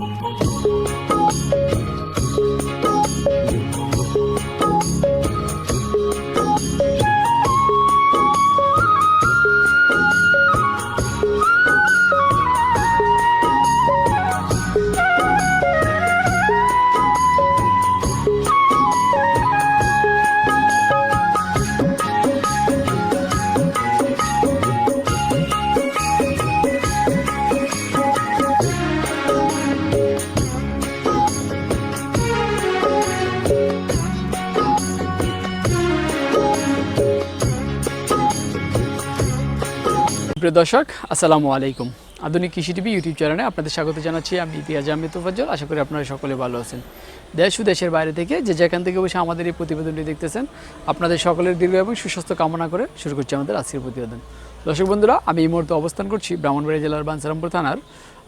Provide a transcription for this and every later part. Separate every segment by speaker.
Speaker 1: Thank you. প্রিয় দর্শক, আসসালামু আলাইকুম। আধুনিক কৃষি টিভি ইউটিউব চ্যানেলে আপনাদের স্বাগত জানাচ্ছি। আমি ইতিহাস আহমেদ তোফাজ্জল। আশা করি আপনারা সকলে ভালো আছেন। দেশ ও দেশের বাইরে থেকে যে যেখান থেকে বসে আমাদের এই প্রতিবেদনটি দেখতেছেন, আপনাদের সকলের দীর্ঘ এবং সুস্বাস্থ্য কামনা করে শুরু করছি আমাদের আজকের প্রতিবেদন। দর্শক বন্ধুরা, আমি এই মুহূর্তে অবস্থান করছি ব্রাহ্মণবাড়িয়া জেলার বানসারামপুর থানার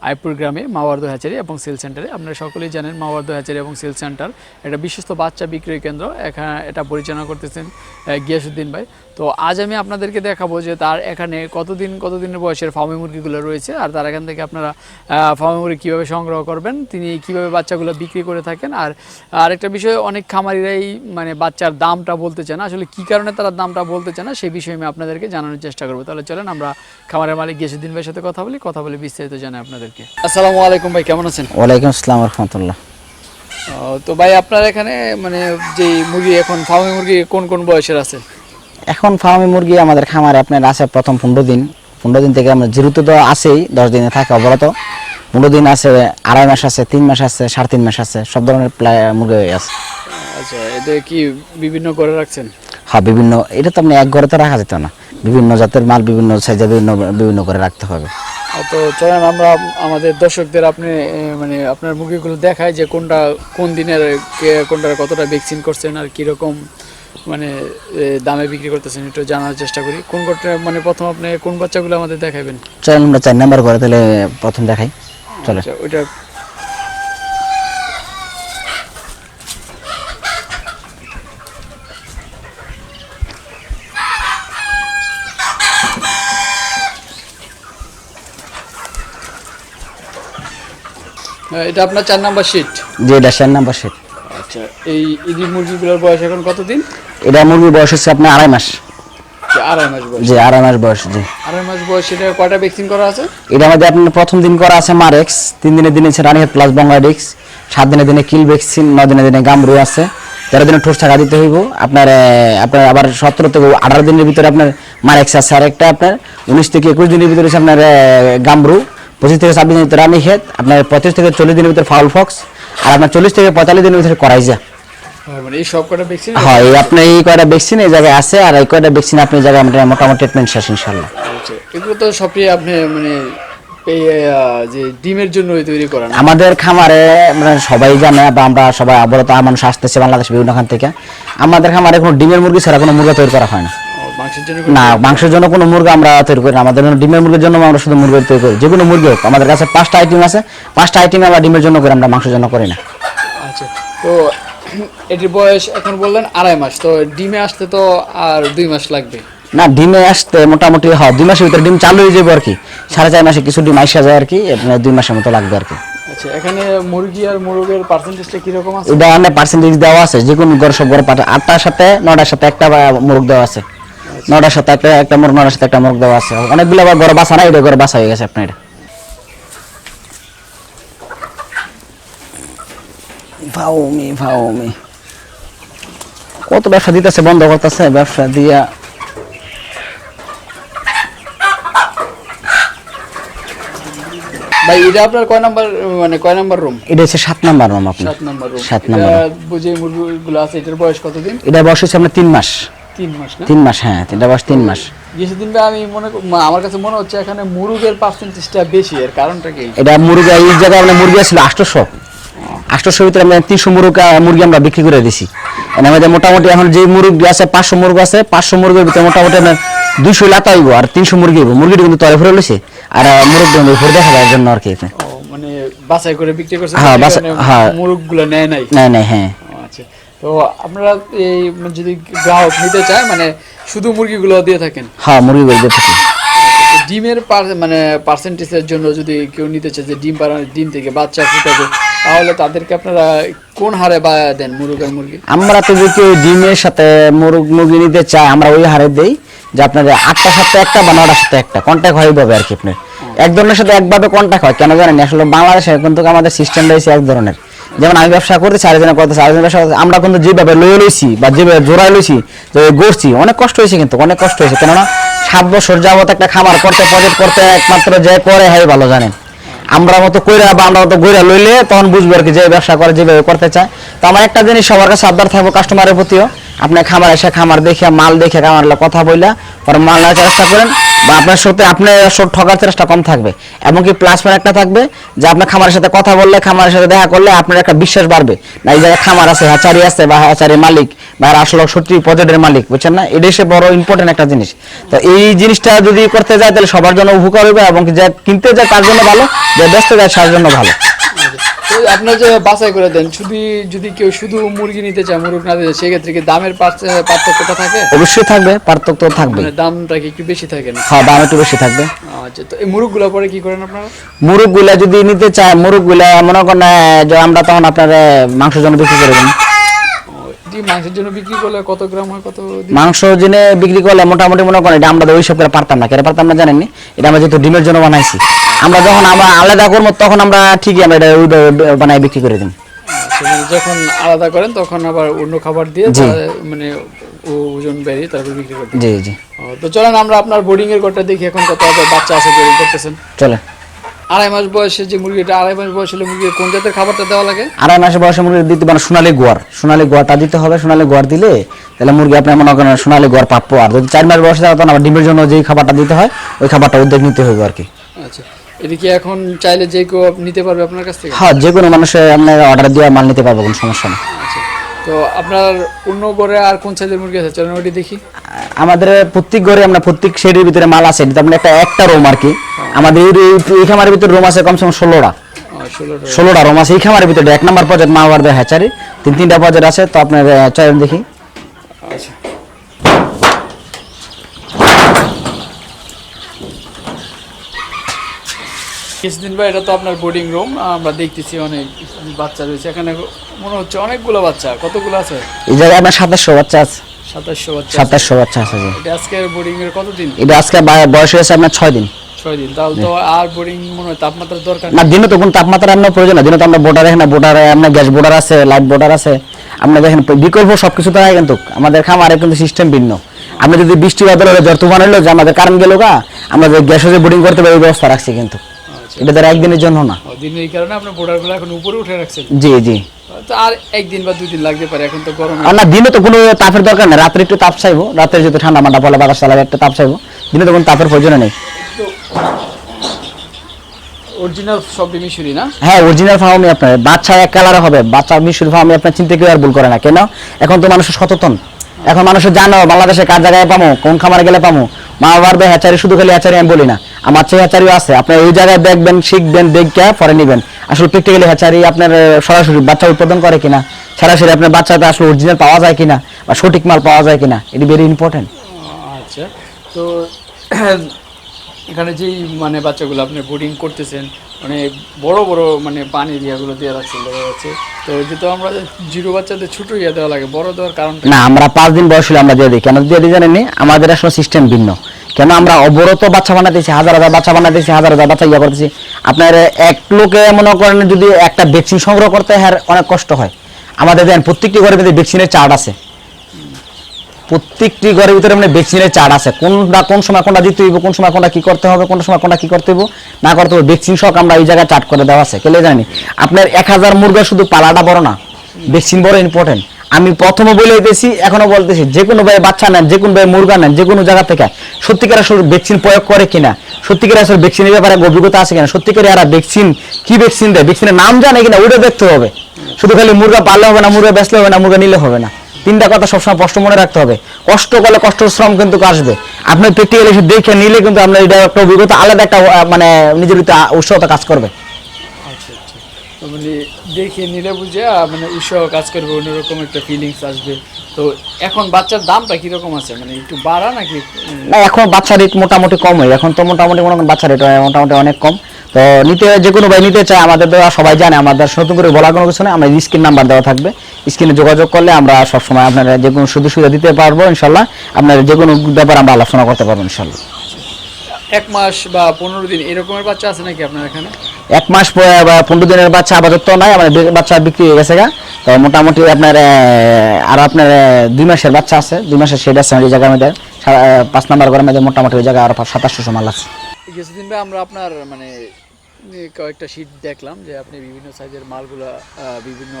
Speaker 1: আইপুর গ্রামে মাওয়ার্দ হ্যাচারি এবং সেল সেন্টারে। আপনারা সকলেই জানেন মাওয়ার্দ হ্যাচারি এবং সেল সেন্টার এটা বিশ্বস্ত বাচ্চা বিক্রয় কেন্দ্র। এখানে এটা পরিচালনা করতেছেন গিয়াসুদ্দিন ভাই। তো আজ আমি আপনাদেরকে দেখাবো যে তার এখানে কতদিন, কতদিনের বয়সের ফার্মে মুরগিগুলো রয়েছে আর তার এখান থেকে আপনারা ফার্মে মুরগি কীভাবে সংগ্রহ করবেন, তিনি কীভাবে বাচ্চাগুলো বিক্রি করে থাকেন আর আরেকটা বিষয় অনেক খামারিরাই মানে বাচ্চার দামটা বলতে চান আসলে কি কারণে তারা দামটা বলতে চান না সেই বিষয়ে আমি আপনাদেরকে জানানোর চেষ্টা করব। তাহলে চলেন আমরা খামারের মালিক গিয়াসুদ্দিন ভাইয়ের সাথে কথা বলি, কথা বলে বিস্তারিত জানাই আপনাদেরকে। আসসালামু আলাইকুম ভাই কেমন আছেন?
Speaker 2: ওয়ালাইকুম আসসালাম রহমতুল্লাহ।
Speaker 1: তো ভাই আপনার এখানে মানে যে মুরগি এখন ফার্মে মুরগি কোন কোন বয়সের আছে?
Speaker 2: এখন ফার্মি মুরগি আমাদের খামারে আপনার আছে প্রথম পনেরো দিন। পনেরো দিন থেকে আমরা জিরুতে তো আছেই দশ দিনে থাকে অবরত। পনেরো দিন আছে আড়াই মাস আছে তিন মাস আছে সাড়ে তিন মাস আছে সব ধরনের মুরগি আছে
Speaker 1: আচ্ছা এটা কি বিভিন্ন করে রাখছেন?
Speaker 2: হ্যাঁ বিভিন্ন এটা তো আপনি এক ঘরে তো রাখা যেত না। বিভিন্ন জাতের মাল বিভিন্ন সাইজে বিভিন্ন বিভিন্ন করে রাখতে হবে।
Speaker 1: তো চলেন আমরা আমাদের দর্শকদের আপনি মানে আপনার মুরগিগুলো দেখায় যে কোনটা কোন দিনের কোনটা কোনটার কতটা ভ্যাকসিন করছেন আর কীরকম মানে দামে বিক্রি করতেছেন একটু জানার চেষ্টা করি। কোন কোনটা মানে প্রথম আপনি কোন বাচ্চাগুলো আমাদের দেখাবেন?
Speaker 2: চলেন আমরা চার নাম্বার করে তাহলে প্রথম দেখাই। চলে
Speaker 1: আচ্ছা ওইটা এটা আপনার চার নাম্বার শিট
Speaker 2: জি এটা চার নাম্বার সেট
Speaker 1: আচ্ছা এই ইদি মুরগিগুলোর বয়স এখন কতদিন?
Speaker 2: এটা মুরগির বয়স হচ্ছে আপনার আড়াই মাস।
Speaker 1: আড়াই মাস বয়স।
Speaker 2: আড়াই মাস বয়স জি।
Speaker 1: আড়াই মাস বয়স এটা কয়টা ভ্যাকসিন করা আছে?
Speaker 2: এটা আমাদের আপনার প্রথম দিন করা আছে মারেক্স তিন দিনের দিনে রানিহেড প্লাস বঙ্গাডিক্স সাত দিনের দিনে কিল ভ্যাকসিন নয় দিনের দিনে গামরু আছে। তেরো দিনে ঠোঁস থাকা দিতে হইব। আপনার আপনার আবার সতেরো থেকে আঠারো দিনের ভিতরে আপনার মারেক্স আছে আর একটা আপনার। উনিশ থেকে একুশ দিনের ভিতরে আপনার গামরু পঁচিশ থেকে ছাব্বিশ দিনের ভিতরে রানিহেড আপনার পঁচিশ থেকে চল্লিশ দিনের ভিতরে ফাউল ফক্স আর আপনার চল্লিশ থেকে পঁয়তাল্লিশ দিনের ভিতরে করাইজা।
Speaker 1: হ্যাঁ, মানে এই সব কটা ভ্যাকসিন
Speaker 2: হয় এই আপনার এই কয়টা ভ্যাকসিন এই জায়গায় আছে আর এই কয়টা ভ্যাকসিন আপনার জায়গায় আমরা মোটামুটি ট্রিটমেন্ট শেষ ইনশাল্লাহ
Speaker 1: আচ্ছা এগুলো তো সবই আপনি মানে এই যে ডিমের জন্য তৈরি করেন
Speaker 2: আমাদের খামারে মানে সবাই জানে বা আমরা সবাই অবরত মানুষ আসতেছে বাংলাদেশ বিভিন্ন খান থেকে। আমাদের খামারে কোনো ডিমের মুরগি ছাড়া কোনো মুরগা তৈরি করা হয় না। না মাংসের জন্য কোনো মুরগি আমরা তৈরি করি না। আমাদের ডিমের মুরগির জন্য আমরা শুধু মুরগি তৈরি করি। যে কোনো মুরগি হোক আমাদের কাছে পাঁচটা আইটেম আছে। পাঁচটা আইটেম আমরা ডিমের জন্য করি আমরা মাংসের জন্য করি না।
Speaker 1: আচ্ছা তো এটির বয়স এখন বললেন আড়াই মাস তো ডিমে আসতে তো আর দুই মাস লাগবে।
Speaker 2: না ডিমে আসতে মোটামুটি হয় দুই মাসের ভিতরে ডিম চালু হয়ে যাবে আর কি। সাড়ে চার মাসে কিছু ডিম আসা যায় আর কি দুই মাসের মতো লাগবে আর কি।
Speaker 1: আচ্ছা এখানে মুরগি আর মোরগের পার্সেন্টেজটা কীরকম আছে?
Speaker 2: এটা অনেক পার্সেন্টেজ দেওয়া আছে যে কোনো ঘর সব ঘরে পাঠা আটটার সাথে নটার সাথে একটা মুরগ দেওয়া আছে। নটার সাথে একটা একটা মুরগ নটার সাথে একটা মুরগ দেওয়া আছে। অনেকগুলো আবার বাসা না এটা বাসা হয়ে গেছে আপনার। কত ব্যবসা দিতেছে বন্ধ করতেছে ব্যবসা দিয়া।
Speaker 1: ভাই এটা আপনার কয় নাম্বার মানে কয় নাম্বার রুম
Speaker 2: এটা হচ্ছে সাত নাম্বার রুম আপনার
Speaker 1: সাত নাম্বার রুম
Speaker 2: সাত নাম্বার
Speaker 1: বুঝে মুরগিগুলো আছে এটার বয়স কতদিন?
Speaker 2: এটা বয়স হচ্ছে আপনার তিন মাস।
Speaker 1: তিন মাস না?
Speaker 2: তিন মাস হ্যাঁ এটা বয়স তিন মাস।
Speaker 1: কিছুদিন আমি মনে আমার কাছে মনে হচ্ছে এখানে মুরগের পার্সেন্টেজটা বেশি এর কারণটা কি?
Speaker 2: এটা মুরগি এই জায়গায় আমরা মুরগি ছিল আটশোশো। আটশোশো ভিতরে আমরা তিনশো মুরগ মুরগি আমরা বিক্রি করে দিছি। মানে আমাদের মোটামুটি এখন যে মুরগি আছে পাঁচশো মুরগ আছে পাঁচশো মুরগির ভিতরে মোটামুটি আপনার দুইশো লাতা হইব আর তিনশো মুরগি হইব। মুরগিটা কিন্তু তলে ফুরে লইছে। আর মুরগি উপরে দেখা যায় জন্য আর কি।
Speaker 1: মানে বাছাই করে বিক্রি করছে
Speaker 2: হ্যাঁ, হ্যাঁ।
Speaker 1: মুরগগুলো নেয় নাই।
Speaker 2: না না হ্যাঁ।
Speaker 1: তো আপনারা এই যদি গ্রাহক নিতে চায় মানে শুধু মুরগিগুলো দিয়ে থাকেন?
Speaker 2: হ্যাঁ মুরগি বেঁচে থাকি।
Speaker 1: ডিমের মানে পার্সেন্টেজের জন্য যদি কেউ নিতে চায় যে ডিম পাড়া ডিম থেকে বাচ্চা ফুটাবে তাহলে তাদেরকে আপনারা কোন হারে বা দেন মুরগ আর মুরগি?
Speaker 2: আমরা তো যদি কেউ ডিমের সাথে মুরগ মুরগি নিতে চাই আমরা ওই হারে দেই যে আপনার আটটার সাথে একটা বা নটার সাথে একটা কন্ট্যাক্ট হয় এইভাবে আর কি আপনার এক ধরনের সাথে একভাবে কন্ট্যাক্ট হয় কেন জানেন? আসলে বাংলাদেশে কিন্তু আমাদের সিস্টেম রয়েছে এক ধরনের। যেমন আমি ব্যবসা করতেছি আরেকজনে করতেছি আরেকজনের ব্যবসা করতেছে। আমরা কিন্তু যেভাবে লয়ে লইছি বা যেভাবে জোড়ায় লইছি গড়ছি, অনেক কষ্ট হয়েছে কিন্তু, অনেক কষ্ট হয়েছে। কেননা সাত বছর যাবত একটা খামার করতে প্রজেক্ট করতে একমাত্র যে করে হয় ভালো জানেন। আমরা মতো কইরা বা আমরা মতো গইরা লইলে তখন বুঝব আর কি যে ব্যবসা করে, যেভাবে করতে চায়। তো আমার একটা জিনিস সবার কাছে আবদার থাকব কাস্টমারের প্রতিও। আপনি খামার এসে খামার দেখে মাল দেখে খামার কথা বইলা, পরে মাল নেওয়ার চেষ্টা করেন। বা আপনার সাথে আপনার সব ঠকার চেষ্টা কম থাকবে। এমনকি প্লাস পয়েন্ট একটা থাকবে যে আপনার খামারের সাথে কথা বললে, খামারের সাথে দেখা করলে আপনার একটা বিশ্বাস বাড়বে। না, এই জায়গায় খামার আছে হ্যাচারি আছে বা হ্যাচারি মালিক বা আসলে সত্যি পজেটের মালিক, বুঝছেন না? এটাই সে বড় ইম্পর্টেন্ট একটা জিনিস। তো এই জিনিসটা যদি করতে যায়, তাহলে সবার জন্য উপকার হবে এবং যে কিনতে যায়, তার জন্য ভালো, যে ব্যস্ত যায়, তার জন্য ভালো।
Speaker 1: আপনার যে বাছাই করে দেন শুধু যদি কেউ শুধু মুরগি নিতে চায় মুরগ না দিতে সেক্ষেত্রে কি দামের পার্থক্যটা থাকে?
Speaker 2: অবশ্যই থাকবে পার্থক্য থাকবে
Speaker 1: মানে দামটা কি একটু বেশি থাকে না
Speaker 2: হ্যাঁ দাম একটু বেশি থাকবে।
Speaker 1: আচ্ছা তো এই মুরগগুলো পরে কি করেন আপনারা?
Speaker 2: মুরগগুলা যদি নিতে চায় মুরগগুলা মনে করেন যে আমরা তখন আপনার মাংসের জন্য বিক্রি করে দিন
Speaker 1: মাংসের জন্য বিক্রি করলে কত গ্রাম হয় কত
Speaker 2: মাংস জেনে বিক্রি করলে মোটামুটি মনে করেন এটা আমরা ওই সব করে পারতাম না কেন পারতাম না জানেননি? এটা আমরা যেহেতু ডিমের জন্য বানাইছি। আমরা যখন আমরা আলাদা করব তখন আমরা ঠিকই আমরা এটা বানাই বিক্রি করে
Speaker 1: মানে যখন আলাদা করেন তখন আবার অন্য খাবার দিয়ে মানে ওজন বেরিয়ে তারপর বিক্রি করতে
Speaker 2: জি জি।
Speaker 1: তো চলেন আমরা আপনার বোর্ডিং এর ঘরটা দেখি এখন কত বাচ্চা আছে বোর্ডিং করতেছেন।
Speaker 2: চলে।
Speaker 1: আড়াই মাস বয়সে যে মুরগিটা আড়াই মাস বয়স হলে মুরগি কোন জাতের খাবারটা দেওয়া লাগে?
Speaker 2: আড়াই মাসে বয়সে মুরগি দিতে পারেন সোনালি গোয়ার। সোনালি গোয়ারটা দিতে হবে সোনালি গোয়ার দিলে তাহলে মুরগি আপনি মনে করেন সোনালি গোয়ার প্রাপ্য আর যদি চার মাস বয়সে তখন আবার ডিমের জন্য যেই খাবারটা দিতে হয় ওই খাবারটা উদ্যোগ নিতে হবে আর কি।
Speaker 1: আচ্ছা। এটা কি এখন চাইলে যে কেউ নিতে পারবে আপনার কাছ থেকে?
Speaker 2: হ্যাঁ যে কোনো মানুষের আপনার অর্ডার দিয়ে মাল নিতে পারবে কোনো সমস্যা নেই।
Speaker 1: আচ্ছা। তো আপনার অন্য ঘরে আর কোন সাইজের মুরগি আছে? চলেন ওটি দেখি।
Speaker 2: আমাদের প্রত্যেক ঘরে আমরা প্রত্যেক শেডের ভিতরে মাল আছে আপনার একটা একটা রুম আর কি আমাদের এই- খামারের ভিতরে রুম আছে কমসে কম ষোলোটা।
Speaker 1: ষোলোটা
Speaker 2: রুম আছে এই খামারের ভিতরে এক নম্বর পর্যায়ে মা বাবার হ্যাচারি তিন তিনটা পর্যায়ে আছে তো আপনার চয়েন দেখি
Speaker 1: আচ্ছা কিছুদিন বা এটা তো আপনার বোর্ডিং রুম আমরা দেখতেছি অনেক বাচ্চা রয়েছে। এখানে মনে হচ্ছে অনেকগুলো বাচ্চা কতগুলো আছে?
Speaker 2: এই জায়গায় আপনার সাতাশশো বাচ্চা আছে।
Speaker 1: সাতাশশো বাচ্চা।
Speaker 2: সাতাশশো বাচ্চা আছে
Speaker 1: এটা আজকে বোর্ডিং এর কতদিন?
Speaker 2: এটা আজকে বয়স হয়েছে আপনার ছয় দিন।
Speaker 1: ছয় দিন। তাহলে তো আর বোর্ডিং মনে হয় তাপমাত্রার দরকার
Speaker 2: না দিনে তো কোনো তাপমাত্রা আপনার প্রয়োজন না। দিনে তো আমরা বোর্ডার এখানে বোর্ডার আপনার গ্যাস বোর্ডার আছে লাইট বোর্ডার আছে। দেখেন বিকল্প তো হয় কিন্তু আমাদের খামারে কিন্তু সিস্টেম ভিন্ন। আমরা যদি বৃষ্টি বাদল হলে জ্বর তুফান হলো যে আমাদের কারেন্ট গেল গা আমরা যে গ্যাসে যে বোর্ডিং করতে পারি ব্যবস্থা রাখছি কিন্তু। এটা তার একদিনের জন্য না।
Speaker 1: ও, দিনের এই কারণে আপনার বোর্ডারগুলো এখন উপরে উঠে রাখছেন
Speaker 2: জি জি।
Speaker 1: তো আর একদিন বা দুই দিন লাগতে পারে এখন তো গরম
Speaker 2: না দিনে তো কোনো তাপের দরকার নেই। রাত্রে একটু তাপ চাইব। রাত্রে যদি ঠান্ডা মান্ডা পলে বাতাস চালাবে একটা তাপ চাইব। দিনে তো কোনো তাপের প্রয়োজন নেই।
Speaker 1: অরিজিনাল সব মিশুরি না?
Speaker 2: হ্যাঁ অরিজিনাল ফার্মই আপনার। বাচ্চা এক কালার হবে। বাচ্চা মিশুর ফার্মে আপনার চিন্তা কেউ আর ভুল করে না। কেন? এখন তো মানুষ সচেতন। এখন মানুষ জানো, বাংলাদেশে কার জায়গায় পামো, কোন খামারে গেলে পামো? মা বাবার দেয় হ্যাচারি, শুধু খালি হ্যাচারি আমি বলি না, আমার চেয়ে হ্যাচারিও আছে। আপনি ওই জায়গায় দেখবেন, শিখবেন দেখে পরে নেবেন। আসলে প্র্যাকটিক্যালি হ্যাচারি আপনার সরাসরি বাচ্চা উৎপাদন করে কিনা? সরাসরি আপনার বাচ্চাটা আসলে অরিজিনাল পাওয়া যায় কিনা? বা সঠিক মাল পাওয়া যায় কিনা? এটি ভেরি ইম্পর্টেন্ট
Speaker 1: আচ্ছা তো, এখানে যেই মানে বাচ্চাগুলো আপনি বোর্ডিং করতেছেন মানে বড় বড় মানে পানি দিয়াগুলো দিয়ে রাখছেন দেখা যাচ্ছে। তো যেহেতু আমরা জিরো বাচ্চাদের ছোট ইয়ে দেওয়া লাগে, বড় দেওয়ার কারণ
Speaker 2: না, আমরা পাঁচ দিন বয়স হলে আমরা দিয়ে দিই। কেন দিয়ে দিই জানেন আমাদের আসলে সিস্টেম ভিন্ন। কেন আমরা অবরত বাচ্চা বানাতেছি, হাজার হাজার বাচ্চা বানাতেছি, হাজার হাজার বাচ্চা ইয়ে করতেছি। আপনার এক লোকে মনে করেন যদি একটা ভ্যাকসিন সংগ্রহ করতে হয় অনেক কষ্ট হয়। আমাদের দেন প্রত্যেকটি ঘরে ভিতরে ভ্যাকসিনের চার্ট আছে। প্রত্যেকটি ঘরের ভিতরে মানে ভ্যাকসিনের চার্ট আছে। কোনটা, কোন সময় কোনটা দিতে হইব, কোন সময় কোনটা কি করতে হবে, কোন সময় কোনটা কি করতে হইব, না করতে হবে ভ্যাকসিন সহ আমরা এই জায়গায় চার্ট করে দেওয়া আছে। কেলে জানি আপনার এক হাজার মুরগা শুধু পালাটা বড় না ভ্যাকসিন বড় ইম্পর্টেন্ট আমি প্রথমে বলে দিতেছি এখনও বলতেছি, যে কোনো ভাই বাচ্চা নেন, যে কোনো ভাই মুরগা নেন, যে কোনো জায়গা থেকে সত্যিকার আসলে ভ্যাকসিন প্রয়োগ করে কিনা সত্যিকার আসলে ভ্যাকসিনের ব্যাপারে অভিজ্ঞতা আছে কিনা সত্যিকার এরা ভ্যাকসিন কি ভ্যাকসিন দেয় ভ্যাকসিনের নাম জানে কিনা, ওটা দেখতে হবে। শুধু খালি মুরগা পাললে হবে না, মুরগা বেচলে হবে না, মুরগা নিলে হবে না। তিনটা কথা সবসময় কষ্ট মনে রাখতে হবে। কষ্ট করলে কষ্ট শ্রম কিন্তু আসবে। আপনি প্র্যাকটিক্যালি এসে দেখে নিলে কিন্তু আপনার এটা একটা অভিজ্ঞতা আলাদা একটা মানে নিজের ভিতরে উৎসাহতা কাজ করবে।
Speaker 1: আচ্ছা আচ্ছা। মানে দেখে নিলে বুঝে মানে উৎসাহ কাজ করবে অন্যরকম একটা ফিলিংস আসবে। তো এখন বাচ্চার দামটা কীরকম আছে? মানে একটু বাড়া নাকি?
Speaker 2: না এখন বাচ্চা রেট মোটামুটি কম হয়। এখন তো মোটামুটি মনে করেন বাচ্চা রেট মোটামুটি অনেক কম। তো নিতে যে কোনো ভাই নিতে চায় আমাদের তো সবাই জানে আমাদের নতুন করে বলার কোনো কিছু নেই। আমরা স্ক্রিন নাম্বার দেওয়া থাকবে। স্ক্রিনে যোগাযোগ করলে আমরা সবসময় আপনারা যে কোনো সুযোগ সুবিধা দিতে পারব ইনশাল্লাহ। আপনার যে কোনো ব্যাপারে আমরা আলোচনা করতে পারব ইনশাল্লাহ।
Speaker 1: এক মাস বা পনেরো দিন এরকমের বাচ্চা আছে নাকি আপনার এখানে?
Speaker 2: এক মাস পনেরো দিনের বাচ্চা আপাতত নাই আমাদের বাচ্চা বিক্রি হয়ে গেছে গা। তো মোটামুটি আপনার আর আপনার দুই মাসের বাচ্চা আছে। দুই মাসের সেট আছে এই জায়গার মধ্যে। পাঁচ নাম্বার ঘরের মধ্যে মোটামুটি ওই জায়গায় আর সাতাশশো মাল আছে।
Speaker 1: কিছুদিন ভাই আমরা আপনার মানে কয়েকটা শীট দেখলাম যে আপনি বিভিন্ন সাইজের মালগুলা বিভিন্ন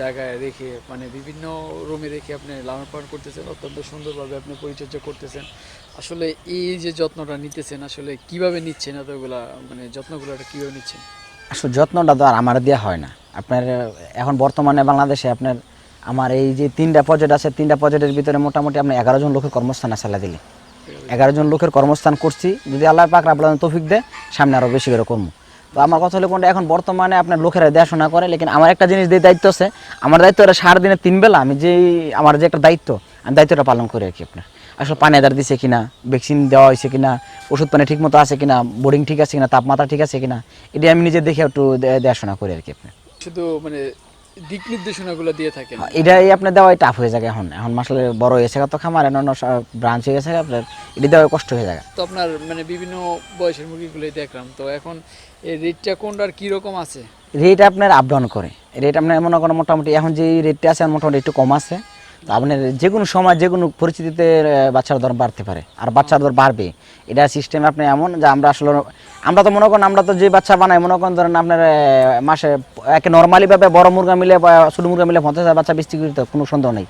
Speaker 1: জায়গায় রেখে মানে বিভিন্ন রুমে রেখে আপনি লালন পালন করতেছেন অত্যন্ত সুন্দরভাবে আপনি পরিচর্যা করতেছেন। আসলে এই যে যত্নটা নিতেছেন আসলে কীভাবে নিচ্ছেন এতগুলা মানে যত্নগুলো কীভাবে নিচ্ছেন?
Speaker 2: আসলে যত্নটা তো আর আমার দেওয়া হয় না। আপনার এখন বর্তমানে বাংলাদেশে আপনার আমার এই যে তিনটা প্রজেক্ট আছে তিনটা প্রজেক্টের ভিতরে মোটামুটি আপনার এগারো জন লোকের কর্মস্থান আছে দিলে। এগারো জন। লোকের কর্মস্থান করছি যদি আল্লাহ পাক রাবুল তৌফিক দেয় সামনে আরও বেশি করে কর্ম। তো আমার কথা হলো কোনটা এখন বর্তমানে আপনার লোকেরা দেখাশোনা করে লেকিন আমার একটা জিনিস দিয়ে দায়িত্ব আছে আমার দায়িত্ব এটা সারা দিনে তিন বেলা আমি যে আমার যে একটা দায়িত্ব আমি দায়িত্বটা পালন করি আর কি আপনার। আসলে পানি আদার দিছে কিনা ভ্যাকসিন দেওয়া হয়েছে কিনা ওষুধ পানি ঠিক মতো আছে কিনা বোর্ডিং ঠিক আছে কিনা তাপমাত্রা ঠিক আছে কিনা এটা আমি নিজে দেখে একটু দেখাশোনা করি আর কি আপনার।
Speaker 1: শুধু মানে দিক নির্দেশনাগুলো দিয়ে থাকেন?
Speaker 2: এটাই আপনার দেওয়াই টাফ হয়ে যায় এখন। এখন মাসলে বড় হয়ে গেছে তো খামার অন্য ব্রাঞ্চ হয়ে গেছে আপনার এটা দেওয়া কষ্ট হয়ে যায়
Speaker 1: তো আপনার মানে বিভিন্ন বয়সের মুরগিগুলোই দেখলাম তো এখন এই রেটটা কোনটার কীরকম আছে?
Speaker 2: রেট আপনার আপ ডাউন করে। রেট আপনার মনে করেন মোটামুটি এখন যে রেটটা আছে মোটামুটি একটু কম আছে। তো আপনার যে কোনো সময়, যে কোনো পরিস্থিতিতে বাচ্চার দর বাড়তে পারে। আর বাচ্চার দর বাড়বে। এটা সিস্টেম আপনি এমন যে আমরা আসলে, আমরা তো মনে করেন, আমরা তো যে বাচ্চা বানাই, মনে করেন ধরেন আপনার মাসে একে নর্মালি ভাবে বড় মুরগা মিলে বা ছোটো মুরগা মিলে পঞ্চাশ হাজার বাচ্চা বিক্রি করতে কোনো সন্দেহ নেই।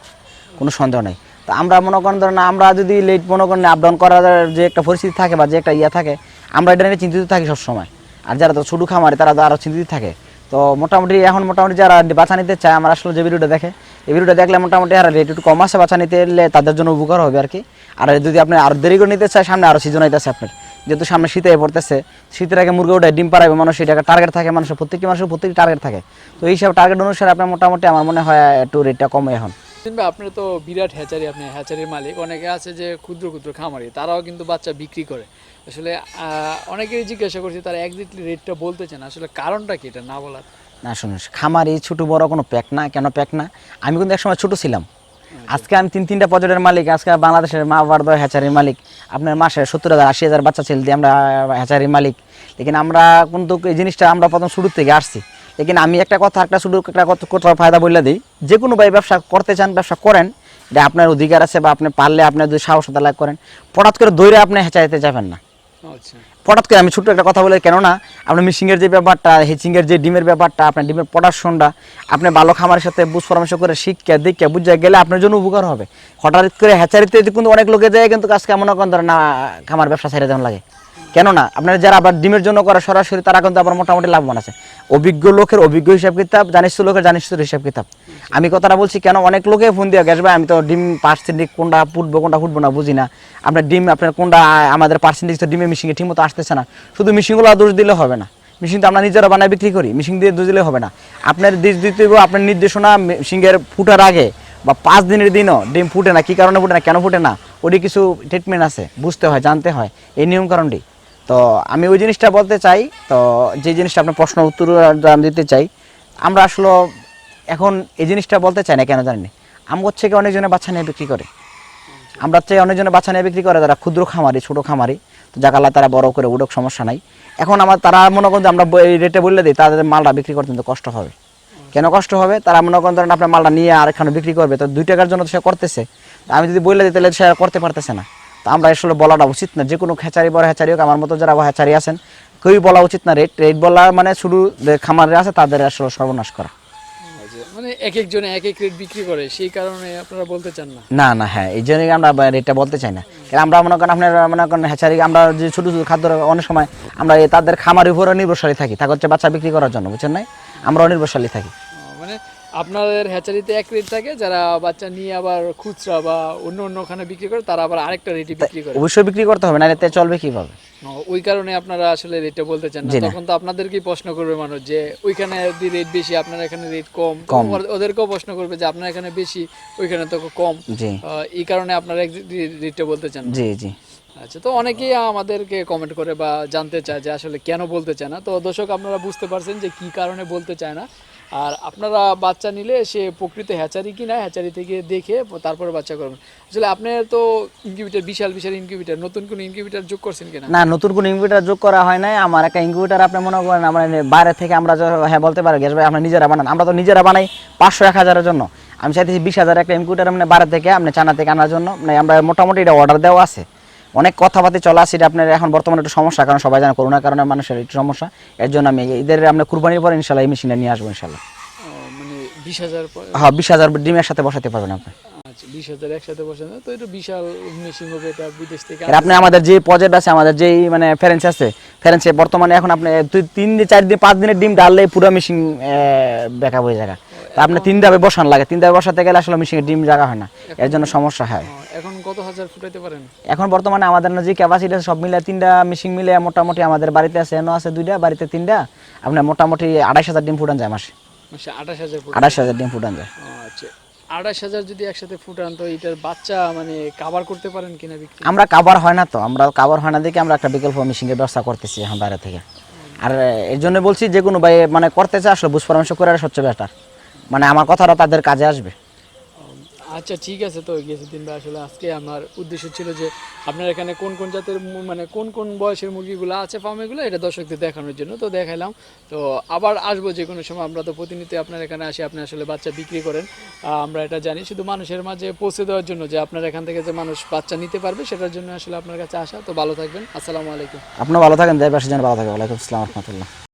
Speaker 2: কোনো সন্দেহ নেই। তো আমরা মনে করেন ধরেন, আমরা যদি লেট মনে করেন আপ ডাউন করার যে একটা পরিস্থিতি থাকে বা যে একটা ইয়ে থাকে, আমরা এটা নিয়ে চিন্তিত থাকি সবসময়। আর যারা তো ছোটো খামারে, তারা তো আরও চিন্তিত থাকে। তো মোটামুটি এখন মোটামুটি যারা বাচ্চা নিতে চায়, আমার আসলে যে ভিডিওটা দেখে, এই ভিডিওটা দেখলে মোটামুটি আর রেট একটু কম আছে বাচ্চা নিতে এলে তাদের জন্য উপকার হবে আর কি। আর যদি আপনি আরও দেরি করে নিতে চায়, সামনে আরও সিজন আইতেছে আপনার। যেহেতু সামনে শীতে পড়তেছে, শীতের আগে মুরগি ওটা ডিম পাড়াবে মানুষ এটা টার্গেট থাকে, মানুষের প্রত্যেকটি মানুষের প্রত্যেকটি টার্গেট থাকে। তো এই সব টার্গেট অনুসারে আপনার মোটামুটি আমার মনে হয় একটু রেটটা কমে এখন।
Speaker 1: কিংবা আপনার তো বিরাট হ্যাচারি, আপনি হ্যাচারির মালিক। অনেকে আছে যে ক্ষুদ্র ক্ষুদ্র খামারি, তারাও কিন্তু বাচ্চা বিক্রি করে। আসলে আহ, অনেকেরই জিজ্ঞাসা করছি তারা একজাক্টলি রেটটা বলতে চান আসলে কারণটা কি এটা না বলার?
Speaker 2: না শুনুন খামারি ছোট বড় কোনো প্যাক না কেন প্যাক না? আমি কিন্তু একসময় ছোট ছিলাম। আজকে আমি তিন তিনটা পর্যটের মালিক আজকে বাংলাদেশের মা বাবার দয় হ্যাচারির মালিক। আপনার মাসে সত্তর হাজার আশি হাজার বাচ্চা ছেলে দিয়ে আমরা হ্যাচারির মালিক। লেকিন আমরা কিন্তু এই জিনিসটা আমরা প্রথম শুরু থেকে আসছি। লেকিন আমি একটা কথা একটা শুরু একটা কথা কথা ফায়দা বললে দিই। যে কোনো ভাই ব্যবসা করতে চান ব্যবসা করেন এটা আপনার অধিকার আছে বা আপনি পারলে আপনি যদি সাহসতা লাভ করেন হঠাৎ করে দৌড়ে আপনি হ্যাচারিতে যাবেন না।
Speaker 1: আচ্ছা
Speaker 2: হঠাৎ করে আমি ছোট্ট একটা কথা বলে কেননা, আপনার মিশিংয়ের যে ব্যাপারটা হেচিংয়ের যে ডিমের ব্যাপারটা, আপনার ডিমের প্রোডাকশনটা আপনি ভালো খামারের সাথে বুঝ পরামর্শ করে শিক্ষা, দীক্ষা বুঝে গেলে আপনার জন্য উপকার হবে। হঠাৎ করে হ্যাচারিতে কিন্তু অনেক লোকে যায় কিন্তু করেন ধরে না খামার ব্যবসা ছেড়ে দেওয়া লাগে। কেননা আপনার যারা আবার ডিমের জন্য করে সরাসরি, তারা কিন্তু আবার মোটামুটি লাভবান আছে। অভিজ্ঞ লোকের অভিজ্ঞ হিসাব কিতাব জানিস লোকের জানিস হিসাব কিতাব। আমি কথাটা বলছি কেন, অনেক লোকে ফোন দিয়ে গ্যাস ভাই, আমি তো ডিম পার্সেন্টেজ কোনটা ফুটবো কোনটা ফুটবো না, বুঝি না। আপনার ডিম, আপনার কোনটা, আমাদের পার্সেন্টেজ তো ডিমের মিশিংয়ে ঠিক মতো আসতেছে না। শুধু মিশিংগুলো দোষ দিলে হবে না। মিশিং তো আমরা নিজেরা বানায় বিক্রি করি মিশিং দিয়ে দিলে হবে না। আপনার দিশ দিতে হবে আপনার নির্দেশনা মিশিংয়ের ফুটার আগে বা পাঁচ দিনের দিনও ডিম ফুটে না, কী কারণে ফুটে না, কেন ফুটে না? ওটি কিছু ট্রিটমেন্ট আছে, বুঝতে হয়, জানতে হয়। এই নিয়ম কারণটি। তো আমি ওই জিনিসটা বলতে চাই, তো যে জিনিসটা আপনার প্রশ্ন উত্তর আমি দিতে চাই, আমরা আসলে এখন এই জিনিসটা বলতে চাই না কেন জানি না। আম হচ্ছে কি অনেকজনে বাচ্চা নিয়ে বিক্রি করে। আমরা চাই অনেকজনে বাচ্চা নিয়ে বিক্রি করে তারা ক্ষুদ্র খামারি, ছোটো খামারি, তো জাগালা তারা বড় করে উঠুক, সমস্যা নাই। এখন আমার তারা মনে করেন আমরা এই রেটে বললে দিই, তাদের মালটা বিক্রি করতে কিন্তু কষ্ট হবে। কেন কষ্ট হবে? তারা মনে করেন ধরেন আপনার মালটা নিয়ে আরেকখানে বিক্রি করবে, তো দুই টাকার জন্য সে করতেছে। আমি যদি বললে দিই তাহলে সে করতে পারতেছে না। তো আমরা আসলে বলাটা উচিত না। যে কোনো হ্যাচারি বড় হ্যাচারি হোক আমার মতো যারা হ্যাচারি আছেন কেউই বলা উচিত না রেট রেট বলা মানে শুধু খামারে আছে তাদের আসলে সর্বনাশ করা।
Speaker 1: আচ্ছা, মানে এক একজনে এক এক রেট বিক্রি করে সেই কারণে আপনারা বলতে চান না?
Speaker 2: না না হ্যাঁ এই জন্যই আমরা রেটটা বলতে চাই না। কারণ আমরা মনে করেন আপনার মনে করেন হ্যাচারি আমরা যে ছোটো ছোটো খাদ্য অনেক সময় আমরা তাদের খামারের উপরে নির্ভরশালী থাকি। তা হচ্ছে বাচ্চা বিক্রি করার জন্য বুঝছেন নাই? আমরা নির্ভরশালী থাকি।
Speaker 1: আপনাদের হ্যাচারিতে এক রেট থাকে যারা বাচ্চা নিয়ে আবার খুচরা বা অন্য অন্য ওখানে বিক্রি করে তারা আবার আরেকটা রেটে বিক্রি করে।
Speaker 2: অবশ্যই বিক্রি করতে হবে না এতে চলবে কীভাবে?
Speaker 1: ওই কারণে আপনারা আসলে রেটটা বলতে চান না। তখন তো আপনাদেরকেই প্রশ্ন করবে মানুষ যে ওইখানে রেট বেশি আপনার এখানে রেট কম। তো ওদেরকেও প্রশ্ন করবে যে আপনার এখানে বেশি ওইখানে তো কম। এই কারণে আপনারা রেটটা বলতে চান
Speaker 2: জি জি।
Speaker 1: আচ্ছা তো অনেকেই আমাদেরকে কমেন্ট করে বা জানতে চায় যে আসলে কেন বলতে চায় না? তো দর্শক আপনারা বুঝতে পারছেন যে কি কারণে বলতে চায় না। আর আপনারা বাচ্চা নিলে সে প্রকৃত হ্যাচারি কি না হ্যাচারি থেকে দেখে তারপরে বাচ্চা করবেন। আসলে আপনি তো ইনকিউবেটার বিশাল বিশাল ইনকিউবেটার নতুন কোনো ইনকিউবেটার যোগ করছেন কিনা?
Speaker 2: না, নতুন কোনো ইনকিউবেটার যোগ করা হয় নাই। আমার একটা ইনকিউবেটার আপনি মনে করেন আমার বাইরে থেকে আমরা হ্যাঁ বলতে পারি, গ্যাস ভাই, আমরা নিজেরা বানান। আমরা তো নিজেরা বানাই পাঁচশো, এক হাজারের জন্য। আমি চাইতেছি বিশ হাজার একটা ইনকিউবেটার মানে বাইরে থেকে আপনি চানা থেকে আনার জন্য। মানে আমরা মোটামুটি এটা অর্ডার দেওয়া আছে। অনেক কথাবার্তা চলা আছে এটা আপনার এখন বর্তমানে একটু সমস্যা কারণ সবাই জানে করোনার কারণে মানুষের একটু সমস্যা। এর জন্য আমি এদের আমরা কুরবানির পর ইনশাল্লাহ এই মেশিনটা নিয়ে আসব ইনশাল্লাহ।
Speaker 1: মানে
Speaker 2: হ্যাঁ বিশ হাজার ডিমের সাথে বসাতে পারবেন আপনি।
Speaker 1: আচ্ছা
Speaker 2: আপনি আমাদের যে প্রজেক্ট আছে আমাদের যেই মানে ফেরেন্স আছে ফেরেন্সে বর্তমানে এখন আপনি দুই তিন দিন চার দিন পাঁচ দিনের ডিম ডাললে পুরো মেশিন বেকআপ হয়ে যায় আপনি তিন ধাপে বসান লাগে। তিন ধাপে বসাতে গেলে আসলে মেশিনের ডিম জায়গা হয় না। এর জন্য সমস্যা হয়।
Speaker 1: এখন কত হাজার ফুটাইতে পারেন
Speaker 2: এখন বর্তমানে আমাদের যে ক্যাপাসিটি আছে সব মিলে তিনটা মেশিন মিলে মোটামুটি আমাদের বাড়িতে আছে এনো আছে দুইটা বাড়িতে তিনটা। আপনার মোটামুটি আড়াইশ হাজার ডিম ফুটান যায় মাসে। আড়াইশ হাজার ডিম ফুটান যায়।
Speaker 1: আচ্ছা। আঠাশ হাজার যদি একসাথে ফুটান তো এটার বাচ্চা মানে কাভার করতে পারেন কিনা বিক্রি?
Speaker 2: আমরা কাভার হয় না তো। আমরা কাভার হয় না দেখে আমরা একটা বিকল্প মেশিনের ব্যবস্থা করতেছি এখন বাইরে থেকে। আর এর জন্য বলছি যে কোনো ভাই মানে করতে চাই আসলে বুঝ পরামর্শ করে আর সবচেয়ে বেটার মানে আমার কথাটা তাদের কাজে আসবে।
Speaker 1: আচ্ছা ঠিক আছে তো গিয়েছিদিন ভাই আসলে আজকে আমার উদ্দেশ্য ছিল যে আপনার এখানে কোন কোন জাতের মানে কোন কোন বয়সের মুরগিগুলো আছে ফার্মেগুলো এটা দর্শকদের দেখানোর জন্য তো দেখাইলাম। তো আবার আসব যে কোনো সময় আমরা তো প্রতিনিয়ত আপনার এখানে আসি আপনি আসলে বাচ্চা বিক্রি করেন। আমরা এটা জানি শুধু মানুষের মাঝে পৌঁছে দেওয়ার জন্য যে আপনার এখান থেকে যে মানুষ বাচ্চা নিতে পারবে সেটার জন্য আসলে আপনার কাছে আসা তো ভালো থাকবেন আসসালামু আলাইকুম।
Speaker 2: আপনিও ভালো থাকেন দেয় পাশে যেন ভালো থাকে। ওয়ালাইকুম আসসালাম রহমতুল্লাহ।